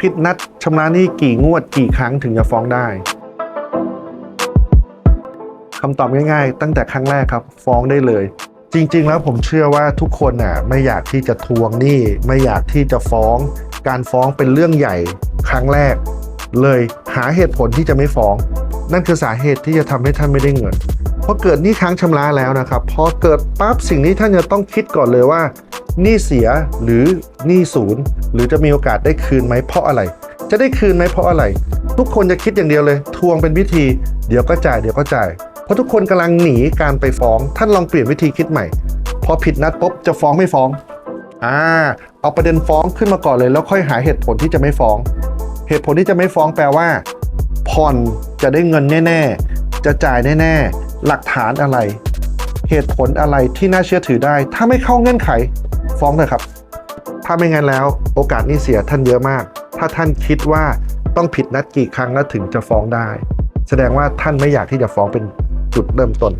ผิดนัดชำระหนี้กี่งวดกี่ครั้งถึงจะฟ้องได้คำตอบง่ายๆ ตั้งแต่ครั้งแรกครับ ฟ้องได้เลย จริง ๆ แล้วผมเชื่อว่าทุกคนน่ะไม่อยากที่จะทวงหนี้ ไม่อยากที่จะฟ้อง การฟ้องเป็นเรื่องใหญ่ครั้งแรก เลยหาเหตุผลที่จะไม่ฟ้อง นั่นคือสาเหตุที่จะทำให้ท่านไม่ได้เงินพอเกิดหนี้ค้างชำระแล้วนะครับพอเกิดปั๊บสิ่งนี้ท่านจะต้องคิดก่อนเลยว่า หนี้เสียหรือหนี้ศูนย์หรือจะมีโอกาสได้คืนไหมเพราะอะไร จะได้คืนไหมเพราะอะไร ทุกคนจะคิดอย่างเดียวเลย ทวงเป็นวิธี เดี๋ยวก็จ่ายเดี๋ยวก็จ่าย เพราะทุกคนกำลังหนีการไปฟ้อง ท่านลองเปลี่ยนวิธีคิดใหม่ พอผิดนัดปุ๊บจะฟ้องไม่ฟ้องอ่าเอาประเด็นฟ้องขึ้นมาก่อนเลย แล้วค่อยหาเหตุผลที่จะไม่ฟ้อง เหตุผลที่จะไม่ฟ้องแปลว่า ผ่อนจะได้เงินแน่ ๆ จะจ่ายแน่ ๆ หลักฐานอะไร เหตุผลอะไรที่น่าเชื่อถือได้ ถ้าไม่เข้าเงื่อนไข ฟ้องเลยครับ ถ้าไม่งั้นแล้วโอกาสนี้เสียท่านเยอะมาก ถ้าท่านคิดว่าต้องผิดนัดกี่ครั้งแล้วถึงจะฟ้องได้ แสดงว่าท่านไม่อยากที่จะฟ้องเป็นจุดเริ่มต้น